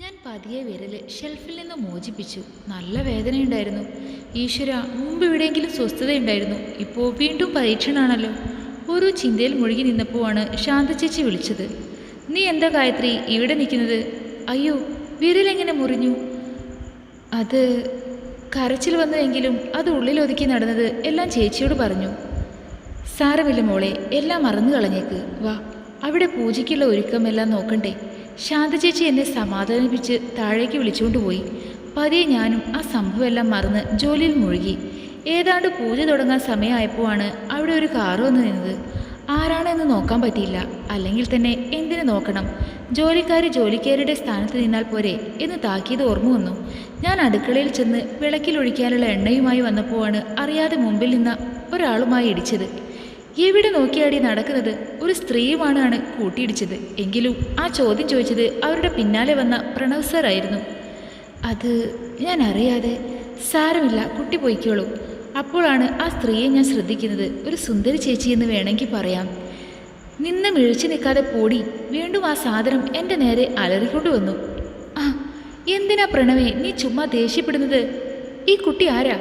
ഞാൻ പതിയെ വിരൽ ഷെൽഫിൽ നിന്ന് മോചിപ്പിച്ചു. നല്ല വേദനയുണ്ടായിരുന്നു. ഈശ്വര മുമ്പ് എവിടെയെങ്കിലും സ്വസ്ഥതയുണ്ടായിരുന്നു. ഇപ്പോൾ വീണ്ടും പരീക്ഷണാണല്ലോ. ഓരോ ചിന്തയിൽ മുഴുകി നിന്നപ്പോഴാണ് ശാന്ത ചേച്ചി വിളിച്ചത്. നീ എന്താ ഗായത്രി? ഇവിടെ നിൽക്കുന്നത്? അയ്യോ വിരലെങ്ങനെ മുറിഞ്ഞു? അത് കരച്ചിൽ വന്നുവെങ്കിലും അത് ഉള്ളിലൊതുക്കി നടന്നത് എല്ലാം ചേച്ചിയോട് പറഞ്ഞു. സാരമില്ല മോളെ എല്ലാം മറന്നു കളഞ്ഞേക്ക് വാ അവിടെ പൂജയ്ക്കുള്ള ഒരുക്കമെല്ലാം നോക്കണ്ടേ? ശാന്ത ചേച്ചി എന്നെ സമാധാനിപ്പിച്ച് താഴേക്ക് വിളിച്ചുകൊണ്ട് പോയി പതിയെ ഞാനും ആ സംഭവമെല്ലാം മറന്ന് ജോലിയിൽ മുഴുകി. ഏതാണ്ട് പൂജ തുടങ്ങാൻ സമയമായപ്പോഴാണ് അവിടെ ഒരു കാറ് വന്ന് നിന്നത്. ആരാണെന്ന് നോക്കാൻ പറ്റിയില്ല. അല്ലെങ്കിൽ തന്നെ എന്തിനു നോക്കണം? ജോലിക്കാരി ജോലിക്കാരുടെ സ്ഥാനത്ത് നിന്നാൽ പോരെ എന്ന് താക്കിയത് ഓർമ്മ വന്നു. ഞാൻ അടുക്കളയിൽ ചെന്ന് വിളക്കിലൊഴിക്കാനുള്ള എണ്ണയുമായി വന്നപ്പോഴാണ് അറിയാതെ മുമ്പിൽ നിന്ന ഒരാളുമായി ഇടിച്ചത്. എവിടെ നോക്കിയാടി നടക്കുന്നത്? ഒരു സ്ത്രീയുമാണ് കൂട്ടിയിടിച്ചത്. എങ്കിലും ആ ചോദ്യം ചോദിച്ചത് അവരുടെ പിന്നാലെ വന്ന പ്രണവ് സാറായിരുന്നു അത് ഞാൻ അറിയാതെ സാരമില്ല കുട്ടി പോയിക്കോളൂ. അപ്പോഴാണ് ആ സ്ത്രീയെ ഞാൻ ശ്രദ്ധിക്കുന്നത്. ഒരു സുന്ദരി ചേച്ചി എന്ന് വേണമെങ്കിൽ പറയാം. നിന്ന് മിഴിച്ചു നിൽക്കാതെ പോടി. വീണ്ടും ആ സാധനം എന്റെ നേരെ അലറിക്കൊണ്ടു വന്നു. ആ എന്തിനാ പ്രണവേ നീ ചുമ്മാ ദേഷ്യപ്പെടുന്നത്? ഈ കുട്ടി ആരാ?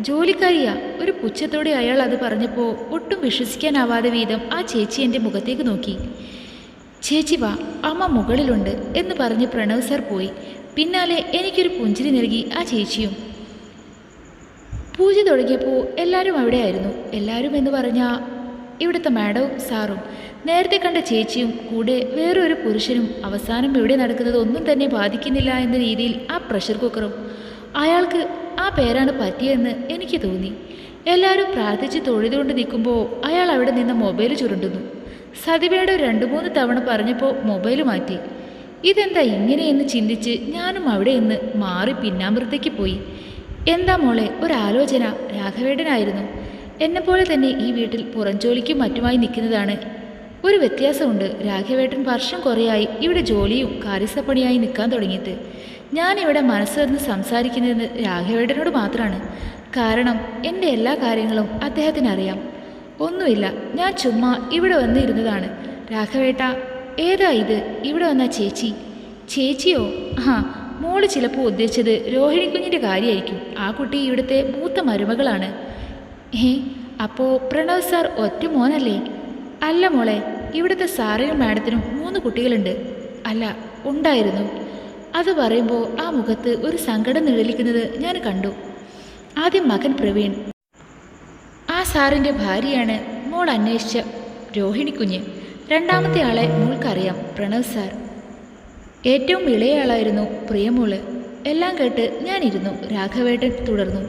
ജോലിക്കാരിയാ. ഒരു പുച്ഛത്തോടെ അയാൾ അത് പറഞ്ഞപ്പോൾ ഒട്ടും വിശ്വസിക്കാനാവാതെ വീതം ആ ചേച്ചി എന്റെ മുഖത്തേക്ക് നോക്കി. ചേച്ചി വാ അമ്മ മുകളിലുണ്ട് എന്ന് പറഞ്ഞ് പ്രണവ് സാർ പോയി. പിന്നാലെ എനിക്കൊരു പുഞ്ചിരി നൽകി ആ ചേച്ചിയും. പൂജ തുടങ്ങിയപ്പോൾ എല്ലാവരും അവിടെയായിരുന്നു. എല്ലാവരും എന്ന് പറഞ്ഞാൽ ഇവിടുത്തെ മാഡവും സാറും. നേരത്തെ കണ്ട ചേച്ചിയും കൂടെ വേറൊരു പുരുഷനും അവസാനം ഇവിടെ നടക്കുന്നത് ഒന്നും തന്നെ ബാധിക്കുന്നില്ല എന്ന രീതിയിൽ ആ പ്രഷർ കുക്കറും. അയാൾക്ക് ആ പേരാണ് പറ്റിയെന്ന് എനിക്ക് തോന്നി. എല്ലാവരും പ്രാർത്ഥിച്ച് തൊഴുതുകൊണ്ട് നിൽക്കുമ്പോൾ അയാൾ അവിടെ നിന്ന് മൊബൈൽ ചുരുണ്ടുന്നു. സതിവയുടെ രണ്ട് മൂന്ന് തവണ പറഞ്ഞപ്പോൾ മൊബൈൽ മാറ്റി. ഇതെന്താ ഇങ്ങനെയെന്ന് ചിന്തിച്ച് ഞാനും അവിടെ നിന്ന് മാറി പിന്നാമ്പുറത്തേക്ക് പോയി. എന്താ മോളെ ഒരാലോചന. രാഘവേടനായിരുന്നു. എന്നെപ്പോലെ തന്നെ ഈ വീട്ടിൽ പുറംജോലിക്കും മറ്റുമായി നിൽക്കുന്നതാണ്. ഒരു വ്യത്യാസമുണ്ട്. രാഘവേട്ടൻ വർഷം കുറേയായി ഇവിടെ ജോലിയും കാര്യസ്ഥപ്പണിയായി നിൽക്കാൻ തുടങ്ങിയിട്ട്. ഞാനിവിടെ മനസ്സ് തുറന്ന് സംസാരിക്കുന്നത് രാഘവേട്ടനോട് മാത്രമാണ് കാരണം എന്റെ എല്ലാ കാര്യങ്ങളും അദ്ദേഹത്തിന് അറിയാം ഒന്നുമില്ല ഞാൻ ചുമ്മാ ഇവിടെ വന്നിരുന്നതാണ്. രാഘവേട്ട ഏതാ ഇത്? ഇവിടെ വന്ന ചേച്ചി. ചേച്ചിയോ? ആ മോൾ ചിലപ്പോൾ ഉദ്ദേശിച്ചത് രോഹിണി കുഞ്ഞിന്റെ കാര്യമായിരിക്കും ആ കുട്ടി ഇവിടുത്തെ മൂത്ത മരുമകളാണ്. ഏ അപ്പോൾ പ്രണവ് സാർ ഒറ്റ മോനല്ലേ? അല്ല മോളെ ഇവിടുത്തെ സാറിനും മാഡത്തിനും മൂന്ന് കുട്ടികളുണ്ട്. അല്ല ഉണ്ടായിരുന്നു. അത് പറയുമ്പോൾ ആ മുഖത്ത് ഒരു സങ്കടം നിഴലിക്കുന്നത് ഞാൻ കണ്ടു. ആദ്യം മകൻ പ്രവീൺ. ആ സാറിന്റെ ഭാര്യയാണ് മോൾ അന്വേഷിച്ച രോഹിണി കുഞ്ഞ്. രണ്ടാമത്തെ ആളെ മോൾക്കറിയാം പ്രണവ് സാർ. ഏറ്റവും ഇളയയാളായിരുന്നു പ്രിയമോൾ. എല്ലാം കേട്ട് ഞാനിരുന്നു രാഘവേട്ടൻ തുടർന്നു.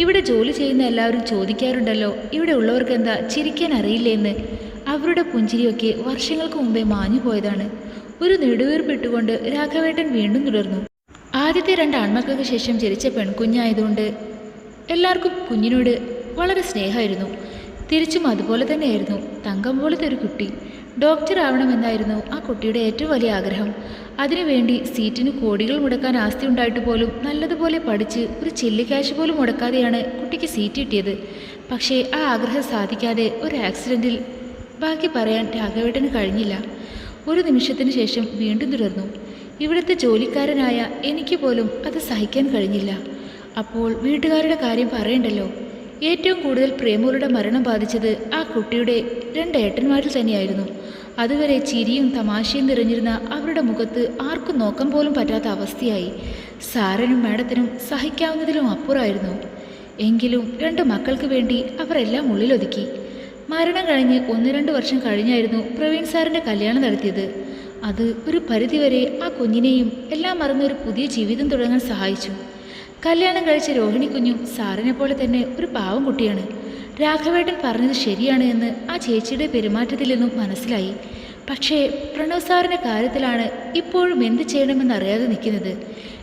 ഇവിടെ ജോലി ചെയ്യുന്ന എല്ലാവരും ചോദിക്കാറുണ്ടല്ലോ ഇവിടെ ഉള്ളവർക്ക് എന്താ ചിരിക്കാൻ അറിയില്ലെന്ന് അവരുടെ പുഞ്ചിരിയൊക്കെ വർഷങ്ങൾക്ക് മുമ്പേ മാഞ്ഞു പോയതാണ് ഒരു നെടുവീർപ്പിട്ടുകൊണ്ട് രാഘവേട്ടൻ വീണ്ടും തുടർന്നു. ആദ്യത്തെ രണ്ട് ആൺമക്കൾക്ക് ശേഷം ജനിച്ച പെൺകുഞ്ഞായതുകൊണ്ട് എല്ലാവർക്കും കുഞ്ഞിനോട് വളരെ സ്നേഹമായിരുന്നു. തിരിച്ചും അതുപോലെ തന്നെയായിരുന്നു. തങ്കം പോലത്തെ ഒരു കുട്ടി. ഡോക്ടർ ആവണമെന്നായിരുന്നു ആ കുട്ടിയുടെ ഏറ്റവും വലിയ ആഗ്രഹം. അതിനുവേണ്ടി സീറ്റിന് കോടികൾ മുടക്കാൻ ആസ്തി ഉണ്ടായിട്ട് പോലും നല്ലതുപോലെ പഠിച്ച് ഒരു ചില്ലിക്കാശ് പോലും മുടക്കാതെയാണ് കുട്ടിക്ക് സീറ്റ് കിട്ടിയത്. പക്ഷേ ആ ആഗ്രഹം സാധിക്കാതെ ഒരു ആക്സിഡന്റിൽ. ബാക്കി പറയാൻ രാഘവേട്ടന് കഴിഞ്ഞില്ല. ഒരു നിമിഷത്തിന് ശേഷം വീണ്ടും തുടർന്നു. ഇവിടുത്തെ ജോലിക്കാരനായ എനിക്ക് പോലും അത് സഹിക്കാൻ കഴിഞ്ഞില്ല. അപ്പോൾ വീട്ടുകാരുടെ കാര്യം പറയണ്ടല്ലോ? ഏറ്റവും കൂടുതൽ പ്രേമുകളുടെ മരണം ബാധിച്ചത് ആ കുട്ടിയുടെ രണ്ട് ഏട്ടന്മാരിൽ തന്നെയായിരുന്നു. അതുവരെ ചിരിയും തമാശയും നിറഞ്ഞിരുന്ന അവരുടെ മുഖത്ത് ആർക്കും നോക്കാൻ പോലും പറ്റാത്ത അവസ്ഥയായി. സാറിനും മാഡത്തിനും സഹിക്കാവുന്നതിലും അപ്പുറമായിരുന്നു. എങ്കിലും രണ്ട് മക്കൾക്ക് വേണ്ടി അവരെല്ലാം ഉള്ളിലൊതുക്കി. മരണം കഴിഞ്ഞ് ഒന്ന് രണ്ട് വർഷം കഴിഞ്ഞായിരുന്നു പ്രവീൺ സാറിന്റെ കല്യാണം നടത്തിയത്. അത് ഒരു പരിധിവരെ ആ കുഞ്ഞിനെയും എല്ലാം മറന്ന് ഒരു പുതിയ ജീവിതം തുടങ്ങാൻ സഹായിച്ചു. കല്യാണം കഴിച്ച രോഹിണി കുഞ്ഞും സാറിനെ പോലെ തന്നെ ഒരു പാവം കുട്ടിയാണ്. രാഘവേട്ടൻ പറഞ്ഞത് ശരിയാണ് എന്ന് ആ ചേച്ചിയുടെ പെരുമാറ്റത്തിൽ നിന്നും മനസ്സിലായി. പക്ഷേ പ്രണവ് സാറിന്റെ കാര്യത്തിലാണ് ഇപ്പോഴും എന്ത് ചെയ്യണമെന്ന് അറിയാതെ നിൽക്കുന്നത്.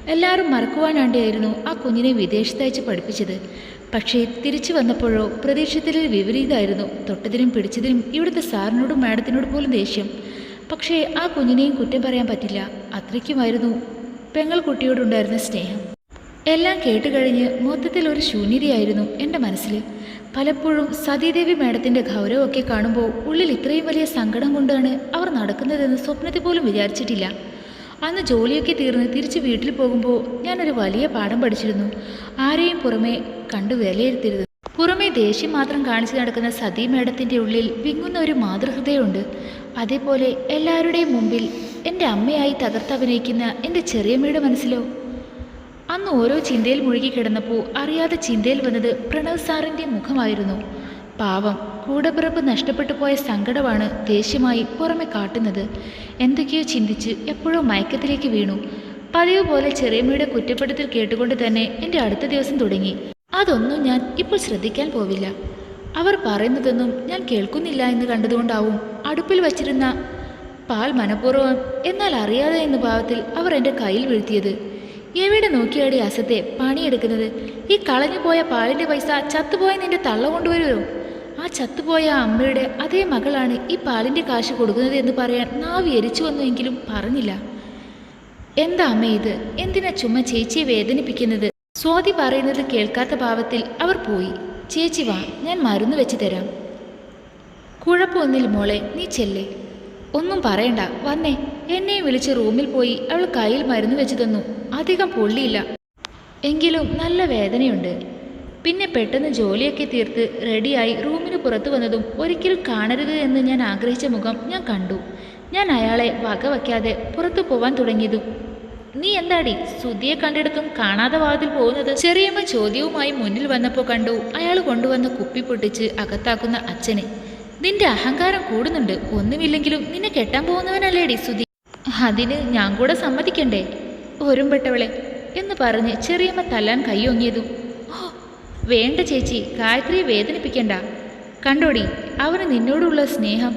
എല്ലാവരും മറക്കുവാനാണ്ടിയായിരുന്നു ആ കുഞ്ഞിനെ വിദേശത്തയച്ച് പഠിപ്പിച്ചത്. പക്ഷേ തിരിച്ചു വന്നപ്പോഴോ പ്രതീക്ഷത്തിൽ വിപരീതമായിരുന്നു. തൊട്ടതിനും പിടിച്ചതിനും ഇവിടുത്തെ സാറിനോടും മാഡത്തിനോട് പോലും ദേഷ്യം. പക്ഷേ ആ കുഞ്ഞിനെയും കുറ്റം പറയാൻ പറ്റില്ല. അത്രയ്ക്കുമായിരുന്നു പെങ്ങൾ കുട്ടിയോടുണ്ടായിരുന്ന സ്നേഹം. എല്ലാം കേട്ടുകഴിഞ്ഞ് മൊത്തത്തിൽ ഒരു ശൂന്യതയായിരുന്നു എന്റെ മനസ്സിൽ. പലപ്പോഴും സതീദേവി മാഡത്തിന്റെ ഗൗരവമൊക്കെ കാണുമ്പോൾ ഉള്ളിൽ ഇത്രയും വലിയ സങ്കടം കൊണ്ടാണ് അവർ നടക്കുന്നതെന്ന് സ്വപ്നത്തിൽ പോലും വിചാരിച്ചിട്ടില്ല. അന്ന് ജോലിയൊക്കെ തീർന്ന് തിരിച്ച് വീട്ടിൽ പോകുമ്പോൾ ഞാനൊരു വലിയ പാഠം പഠിച്ചിരുന്നു. ആരെയും പുറമെ കണ്ടു വിലയിരുത്തരുത്. പുറമേ ദേഷ്യം മാത്രം കാണിച്ചു നടക്കുന്ന സതീ മേഡത്തിന്റെ ഉള്ളിൽ വിങ്ങുന്ന ഒരു മാതൃഹൃദയമുണ്ട്. അതേപോലെ എല്ലാവരുടെയും മുമ്പിൽ എന്റെ അമ്മയായി തകർത്തഭിനയിക്കുന്ന എന്റെ ചെറിയമ്മയുടെ മനസ്സിലോ? അന്ന് ഓരോ ചിന്തയിൽ മുഴുകി കിടന്നപ്പോൾ അറിയാതെ ചിന്തയിൽ വന്നത് പ്രണവ് സാറിന്റെ മുഖമായിരുന്നു. പാവം കൂടപ്പിറപ്പ് നഷ്ടപ്പെട്ടു പോയ സങ്കടമാണ് ദേഷ്യമായി പുറമെ കാട്ടുന്നത്. എന്തൊക്കെയോ ചിന്തിച്ച് എപ്പോഴോ മയക്കത്തിലേക്ക് വീണു. പതിവ് പോലെ ചെറിയമ്മയുടെ കുറ്റപ്പെടുത്തൽ കേട്ടുകൊണ്ട് തന്നെ എന്റെ അടുത്ത ദിവസം തുടങ്ങി. അതൊന്നും ഞാൻ ഇപ്പോൾ ശ്രദ്ധിക്കാൻ പോവില്ല. അവർ പറയുന്നതൊന്നും ഞാൻ കേൾക്കുന്നില്ല എന്ന് കണ്ടതുകൊണ്ടാവും അടുപ്പിൽ വച്ചിരുന്ന പാൽ മനഃപൂർവം എന്നാൽ അറിയാതെ എന്ന ഭാവത്തിൽ അവർ എന്റെ കയ്യിൽ വീഴ്ത്തിയത്. എവിടെ നോക്കിയാടി അസത്തെ പണിയെടുക്കുന്നത്? ഈ കളഞ്ഞു പോയ പാലിന്റെ പൈസ ചത്തുപോയ നിന്റെ തള്ള കൊണ്ടുവരുമോ ആ ചത്തുപോയ അമ്മയുടെ അതേ മകളാണ് ഈ പാലിന്റെ കാശ് കൊടുക്കുന്നത് എന്ന് പറയാൻ നാവ് എരിച്ചു വന്നുവെങ്കിലും പറഞ്ഞില്ല. എന്താ അമ്മ ഇത്? എന്തിനാ ചുമ ചേച്ചിയെ വേദനിപ്പിക്കുന്നത്? സ്വാതി പറയുന്നത് കേൾക്കാത്ത ഭാവത്തിൽ അവർ പോയി. ചേച്ചി വാ ഞാൻ മരുന്ന് വെച്ച് തരാം. കുഴപ്പമൊന്നില്ല മോളെ നീ ചെല്ലേ. ഒന്നും പറയണ്ട വന്നേ. എന്നെയും വിളിച്ച് റൂമിൽ പോയി അവൾ കയ്യിൽ മരുന്ന് വെച്ച് തന്നു. അധികം പൊള്ളിയില്ല. എങ്കിലും നല്ല വേദനയുണ്ട്. പിന്നെ പെട്ടെന്ന് ജോലിയൊക്കെ തീർത്ത് റെഡിയായി റൂമിന് പുറത്തു വന്നതും ഒരിക്കലും കാണരുത് എന്ന് ഞാൻ ആഗ്രഹിച്ച മുഖം ഞാൻ കണ്ടു. ഞാൻ അയാളെ വകവയ്ക്കാതെ പുറത്തു പോവാൻ തുടങ്ങിയതും നീ എന്താടി സുധിയെ കണ്ടിടത്തും കാണാതെ വാതിൽ പോകുന്നത്? ചെറിയമ്മ ചോദ്യവുമായി മുന്നിൽ വന്നപ്പോൾ കണ്ടു അയാൾ കൊണ്ടുവന്ന കുപ്പി പൊട്ടിച്ച് അകത്താക്കുന്ന അച്ഛനെ. നിന്റെ അഹങ്കാരം കൂടുന്നുണ്ട് ഒന്നുമില്ലെങ്കിലും നിന്നെ കെട്ടാൻ പോകുന്നവനല്ലേടി സുധി. അതിന് ഞാൻ കൂടെ സമ്മതിക്കണ്ടേ? ഒരുമ്പെട്ടവളെ എന്ന് പറഞ്ഞ് ചെറിയമ്മ തല്ലാൻ കൈയൊങ്ങിയതും വേണ്ട ചേച്ചി ഗായത്രിയെ വേദനിപ്പിക്കണ്ട. കണ്ടോടി അവന് നിന്നോടുള്ള സ്നേഹം.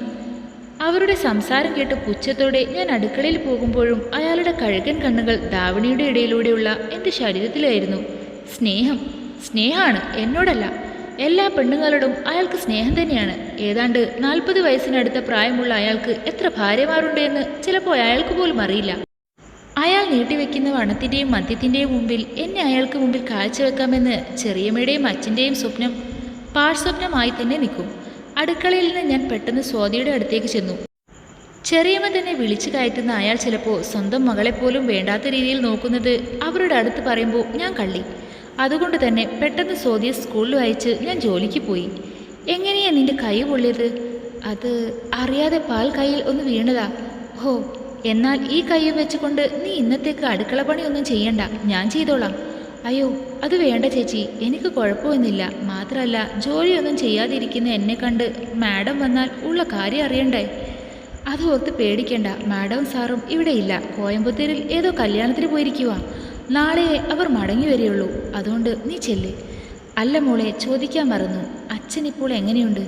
അവരുടെ സംസാരം കേട്ട് പുച്ഛത്തോടെ ഞാൻ അടുക്കളയിൽ പോകുമ്പോഴും അയാളുടെ കഴുകൻ കണ്ണുകൾ ധാവണിയുടെ ഇടയിലൂടെയുള്ള എന്റെ ശരീരത്തിലായിരുന്നു. സ്നേഹം സ്നേഹമാണ് എന്നോടല്ല. എല്ലാ പെണ്ണുങ്ങളോടും അയാൾക്ക് സ്നേഹം തന്നെയാണ്. ഏതാണ്ട് നാൽപ്പത് വയസ്സിനടുത്ത പ്രായമുള്ള അയാൾക്ക് എത്ര ഭാര്യമാരുണ്ട് എന്ന് ചിലപ്പോൾ അയാൾക്ക് പോലും അറിയില്ല. അയാൾ നീട്ടിവെക്കുന്ന വണത്തിന്റെയും മദ്യത്തിന്റെയും മുമ്പിൽ എന്നെ അയാൾക്ക് മുമ്പിൽ കാഴ്ചവെക്കാമെന്ന് ചെറിയമ്മയുടെയും അച്ഛന്റെയും സ്വപ്നം പാഴ്സ്വപ്നമായി തന്നെ നിൽക്കും. അടുക്കളയിൽ നിന്ന് ഞാൻ പെട്ടെന്ന് സ്വാതിയുടെ അടുത്തേക്ക് ചെന്നു. ചെറിയമ്മ തന്നെ വിളിച്ചു കയറ്റുന്ന അയാൾ ചിലപ്പോൾ സ്വന്തം മകളെപ്പോലും വേണ്ടാത്ത രീതിയിൽ നോക്കുന്നത് അവരുടെ അടുത്ത് പറയുമ്പോൾ ഞാൻ കള്ളി. അതുകൊണ്ട് തന്നെ പെട്ടെന്ന് സ്വാതിയെ സ്കൂളിൽ അയച്ച് ഞാൻ ജോലിക്ക് പോയി. എങ്ങനെയാ നിന്റെ കൈ പൊള്ളിയത്? അത് അറിയാതെ പാൽ കൈയിൽ ഒന്ന് വീണതാ. ഹോ എന്നാൽ ഈ കയ്യും വെച്ചുകൊണ്ട് നീ ഇന്നത്തേക്ക് അടുക്കള പണിയൊന്നും ചെയ്യണ്ട. ഞാൻ ചെയ്തോളാം. അയ്യോ അത് വേണ്ട ചേച്ചി. എനിക്ക് കുഴപ്പമൊന്നുമില്ല. മാത്രമല്ല ജോലിയൊന്നും ചെയ്യാതിരിക്കുന്ന എന്നെ കണ്ട് മാഡം വന്നാൽ ഉള്ള കാര്യം അറിയണ്ടേ? അത് ഓർത്ത് പേടിക്കണ്ട. മാഡവും സാറും ഇവിടെ ഇല്ല. കോയമ്പത്തൂരിൽ ഏതോ കല്യാണത്തിന് പോയിരിക്കുക നാളെ അവർ മടങ്ങി വരികയുള്ളൂ. അതുകൊണ്ട് നീ ചെല്ല്. അല്ല മോളെ ചോദിക്കാൻ മറന്നു. അച്ഛൻ ഇപ്പോൾ എങ്ങനെയുണ്ട്?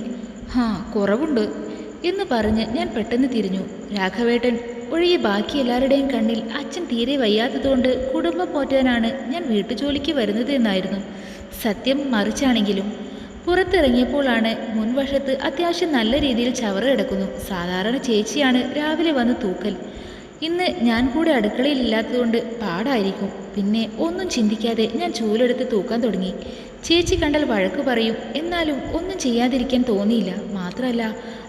ഹാ കുറവുണ്ട്. എന്ന് പറഞ്ഞ് ഞാൻ പെട്ടെന്ന് തിരിഞ്ഞു. രാഘവേട്ടൻ ഒഴികെ ബാക്കി എല്ലാവരുടെയും കണ്ണിൽ അച്ഛൻ തീരെ വയ്യാത്തതുകൊണ്ട് കുടുംബം പോറ്റാനാണ് ഞാൻ വീട്ടുജോലിക്ക് വരുന്നത് എന്നായിരുന്നു. സത്യം മറിച്ചാണെങ്കിലും പുറത്തിറങ്ങിയപ്പോഴാണ് മുൻവശത്ത് അത്യാവശ്യം നല്ല രീതിയിൽ ചവറ് കിടക്കുന്നു. സാധാരണ ചേച്ചിയാണ് രാവിലെ വന്ന് തൂക്കൽ. ഇന്ന് ഞാൻ കൂടെ അടുക്കളയിൽ ഇല്ലാത്തതുകൊണ്ട് പാടായിരിക്കും. പിന്നെ ഒന്നും ചിന്തിക്കാതെ ഞാൻ ചൂലെടുത്ത് തൂക്കാൻ തുടങ്ങി. ചേച്ചി കണ്ടാൽ വഴക്ക് പറയും. എന്നാലും ഒന്നും ചെയ്യാതിരിക്കാൻ തോന്നിയില്ല. മാത്രമല്ല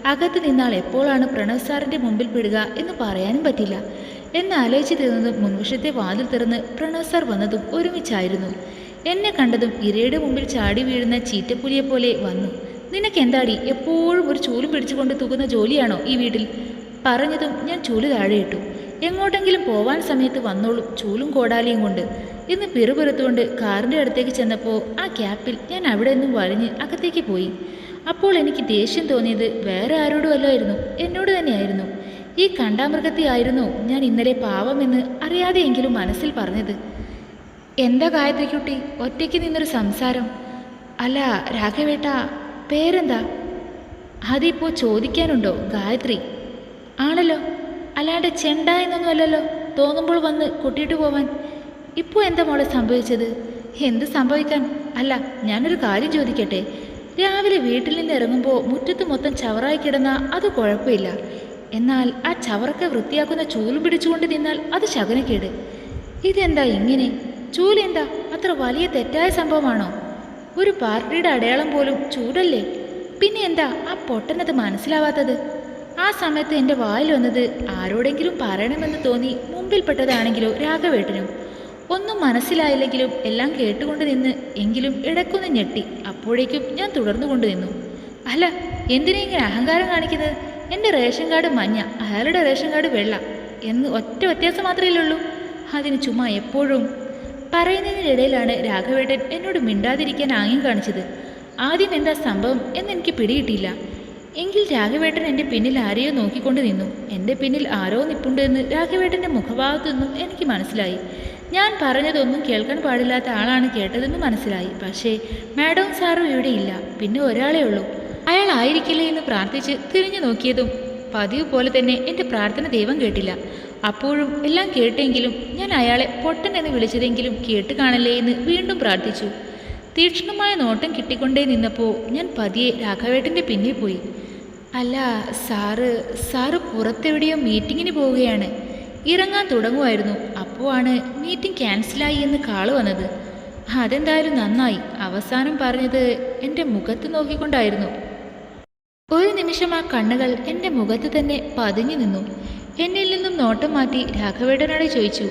അകത്ത് നിന്നാൾ എപ്പോഴാണ് പ്രണവ് സാറിന്റെ മുമ്പിൽ പെടുക എന്ന് പറയാനും പറ്റില്ല. എന്നാലോചിച്ച് തീർന്നതും മുൻവശത്തെ വാതിൽ തുറന്ന് പ്രണവ് സാർ വന്നതും ഒരുമിച്ചായിരുന്നു. എന്നെ കണ്ടതും ഇരയുടെ മുമ്പിൽ ചാടി വീഴുന്ന ചീറ്റപ്പുലിയെ പോലെ വന്നു. നിനക്കെന്താടി? എപ്പോഴും ഒരു ചൂലും പിടിച്ചുകൊണ്ട് തൂക്കുന്ന ജോലിയാണോ ഈ വീട്ടിൽ? പറഞ്ഞതും ഞാൻ ചൂൽ താഴെയിട്ടു എങ്ങോട്ടെങ്കിലും പോവാൻ സമയത്ത് വന്നോളും ചൂലും കോടാലിയും കൊണ്ട്. എന്ന് പിറുപിറുത്തുകൊണ്ട് കാറിന്റെ അടുത്തേക്ക് ചെന്നപ്പോൾ ആ ക്യാപ്പിൽ ഞാൻ അവിടെ നിന്നും വലിഞ്ഞ് അകത്തേക്ക് പോയി. അപ്പോൾ എനിക്ക് ദേഷ്യം തോന്നിയത് വേറെ ആരോടും അല്ലായിരുന്നു എന്നോട് തന്നെയായിരുന്നു. ഈ കണ്ടാമൃഗത്തെ ആയിരുന്നു ഞാൻ ഇന്നലെ പാവമെന്ന് അറിയാതെയെങ്കിലും മനസ്സിൽ പറഞ്ഞത്. എന്താ ഗായത്രിക്കുട്ടി ഒറ്റയ്ക്ക് നിന്നൊരു സംസാരം? അല്ല രാഘവേട്ട പേരെന്താ? അതിപ്പോൾ ചോദിക്കാനുണ്ടോ ഗായത്രി? ആണല്ലോ. അല്ലാണ്ട് ചെണ്ട എന്നൊന്നുമല്ലല്ലോ തോന്നുമ്പോൾ വന്ന് കൂട്ടിയിട്ട് പോവാൻ. ഇപ്പോൾ എന്താ മോളെ സംഭവിച്ചത്? എന്ത് സംഭവിക്കാൻ? അല്ല ഞാനൊരു കാര്യം ചോദിക്കട്ടെ. രാവിലെ വീട്ടിൽ നിന്ന് ഇറങ്ങുമ്പോൾ മുറ്റത്ത് മൊത്തം ചവറായി കിടന്ന അത് കുഴപ്പമില്ല. എന്നാൽ ആ ചവറൊക്കെ വൃത്തിയാക്കുന്ന ചൂലും പിടിച്ചുകൊണ്ട് നിന്നാൽ അത് ശകനക്കേട്. ഇതെന്താ ഇങ്ങനെ? ചൂലെന്താ? അത്ര വലിയ തെറ്റായ സംഭവമാണോ? ഒരു പാർട്ടിയുടെ അടയാളം പോലും ചൂടല്ലേ? പിന്നെ എന്താ ആ പൊട്ടനത് മനസ്സിലാവാത്തത്? ആ സമയത്ത് എന്റെ വായിൽ വന്നത് ആരോടെങ്കിലും പറയണമെന്ന് തോന്നി മുമ്പിൽപ്പെട്ടതാണെങ്കിലോ രാഘവേട്ടനും. ഒന്നും മനസ്സിലായില്ലെങ്കിലും എല്ലാം കേട്ടുകൊണ്ട് നിന്ന് എങ്കിലും ഇടക്കൊന്ന് ഞെട്ടി. അപ്പോഴേക്കും ഞാൻ തുടർന്നു കൊണ്ടു നിന്നു. അല്ല എന്തിനാ ഇങ്ങനെ അഹങ്കാരം കാണിക്കുന്നത്? എന്റെ റേഷൻ കാർഡ് മഞ്ഞ അയാളുടെ റേഷൻ കാർഡ് വെള്ള എന്ന് ഒറ്റ വ്യത്യാസം മാത്രമേ ഉള്ളൂ. അതിന് ചുമ്മാ എപ്പോഴും പറയുന്നതിനിടയിലാണ് രാഘവേട്ടൻ എന്നോട് മിണ്ടാതിരിക്കാൻ ആംഗ്യം കാണിച്ചത്. ആദ്യം എന്താ സംഭവം എന്നെനിക്ക് പിടികിട്ടിയില്ല. എങ്കിൽ രാഘവേട്ടൻ എന്റെ പിന്നിൽ ആരെയോ നോക്കിക്കൊണ്ട് നിന്നു. എന്റെ പിന്നിൽ ആരോ നിപ്പുണ്ടെന്ന് രാഘവേട്ടന്റെ മുഖഭാവത്തു നിന്നും എനിക്ക് മനസ്സിലായി. ഞാൻ പറഞ്ഞതൊന്നും കേൾക്കാൻ പാടില്ലാത്ത ആളാണ് കേട്ടതെന്ന് മനസ്സിലായി. പക്ഷേ മാഡവും സാറും ഇവിടെ ഇല്ല. പിന്നെ ഒരാളേ ഉള്ളൂ. അയാൾ ആയിരിക്കില്ലേ എന്ന് പ്രാർത്ഥിച്ച് തിരിഞ്ഞു നോക്കിയതും പതിവ് പോലെ തന്നെ എന്റെ പ്രാർത്ഥന ദൈവം കേട്ടില്ല. അപ്പോഴും എല്ലാം കേട്ടെങ്കിലും ഞാൻ അയാളെ പൊട്ടൻ എന്ന് വിളിച്ചതെങ്കിലും കേട്ട് കാണല്ലേ എന്ന് വീണ്ടും പ്രാർത്ഥിച്ചു. തീക്ഷ്ണമായ നോട്ടം കിട്ടിക്കൊണ്ടേ നിന്നപ്പോൾ ഞാൻ പതിയെ രാഘവേട്ടന്റെ പിന്നിൽ പോയി. അല്ല സാറ് സാറ് പുറത്തെവിടെയോ മീറ്റിങ്ങിന് പോവുകയാണ്. ഇറങ്ങാൻ തുടങ്ങുമായിരുന്നു. അപ്പോഴാണ് മീറ്റിംഗ് ക്യാൻസലായി എന്ന് കാൾ വന്നത്. അതെന്തായാലും നന്നായി. അവസാനം പറഞ്ഞത് എന്റെ മുഖത്ത് നോക്കിക്കൊണ്ടായിരുന്നു. ഒരു നിമിഷം ആ കണ്ണുകൾ എന്റെ മുഖത്ത് തന്നെ പതിഞ്ഞു നിന്നു. എന്നിൽ നിന്നും നോട്ടം മാറ്റി രാഘവേട്ടനോട് ചോദിച്ചു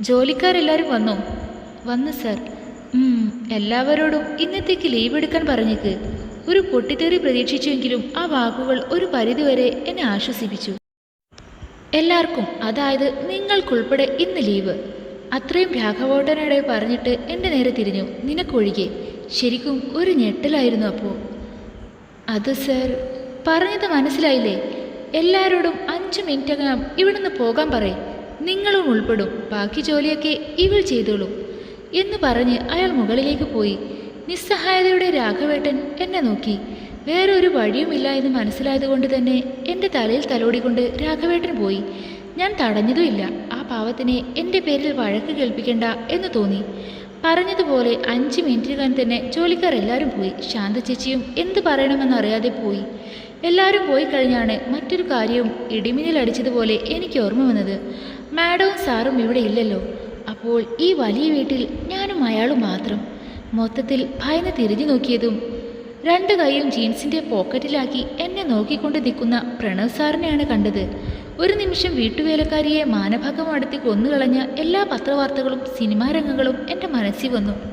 ജോലിക്കാരെല്ലാവരും വന്നോ? വന്നു സർ. എല്ലാവരോടും ഇന്നത്തേക്ക് ലീവ് എടുക്കാൻ പറഞ്ഞേക്ക്. ഒരു പൊട്ടിത്തെറി പ്രതീക്ഷിച്ചുവെങ്കിലും ആ വാക്കുകൾ ഒരു പരിധിവരെ എന്നെ ആശ്വസിപ്പിച്ചു. എല്ലാവർക്കും അതായത് നിങ്ങൾക്കുൾപ്പെടെ ഇന്ന് ലീവ്. അത്രയും രാഘവോട്ടനോടെ പറഞ്ഞിട്ട് എന്റെ നേരെ തിരിഞ്ഞു. നിനക്കൊഴികെ. ശരിക്കും ഒരു ഞെട്ടലായിരുന്നു അപ്പോൾ അത് സർ പറഞ്ഞത് മനസ്സിലായില്ലേ? എല്ലാവരോടും അഞ്ച് മിനിറ്റകം ഇവിടുന്ന് പോകാൻ പറയും. നിങ്ങളും ഉൾപ്പെടും. ബാക്കി ജോലിയൊക്കെ ഇവൾ ചെയ്തോളൂ. എന്ന് പറഞ്ഞ് അയാൾ മുകളിലേക്ക് പോയി. നിസ്സഹായതയുടെ രാഘവേട്ടൻ എന്നെ നോക്കി. വേറെ ഒരു വഴിയുമില്ല എന്ന് മനസ്സിലായതുകൊണ്ട് തന്നെ എന്റെ തലയിൽ തലോടിക്കൊണ്ട് രാഘവേട്ടൻ പോയി. ഞാൻ തടഞ്ഞതുമില്ല. ആ പാവത്തിനെ എന്റെ പേരിൽ വഴക്ക് കേൾപ്പിക്കണ്ട എന്ന് തോന്നി. പറഞ്ഞതുപോലെ അഞ്ച് മിനിറ്റിനകം തന്നെ ജോലിക്കാർ എല്ലാവരും പോയി. ശാന്ത ചേച്ചിയും എന്ത് പറയണമെന്നറിയാതെ പോയി. എല്ലാവരും പോയി കഴിഞ്ഞാണ് മറ്റൊരു കാര്യവും ഇടിമിന്നലടിച്ചതുപോലെ എനിക്ക് ഓർമ്മ വന്നത്. മാഡവും സാറും ഇവിടെ ഇല്ലല്ലോ. അപ്പോൾ ഈ വലിയ വീട്ടിൽ ഞാനും അയാളും മാത്രം. മൊത്തത്തിൽ ഭയന്ന് തിരിഞ്ഞു നോക്കിയതും രണ്ട് കൈയും ജീൻസിന്റെ പോക്കറ്റിലാക്കി എന്നെ നോക്കിക്കൊണ്ട് നിൽക്കുന്ന പ്രണവ് സാറിനെയാണ് കണ്ടത്. ഒരു നിമിഷം വീട്ടുവേലക്കാരിയെ മാനഭംഗം അടുത്തി കൊന്നുകളഞ്ഞ എല്ലാ പത്രവാർത്തകളും സിനിമാരംഗങ്ങളും എന്റെ മനസ്സിൽ വന്നു.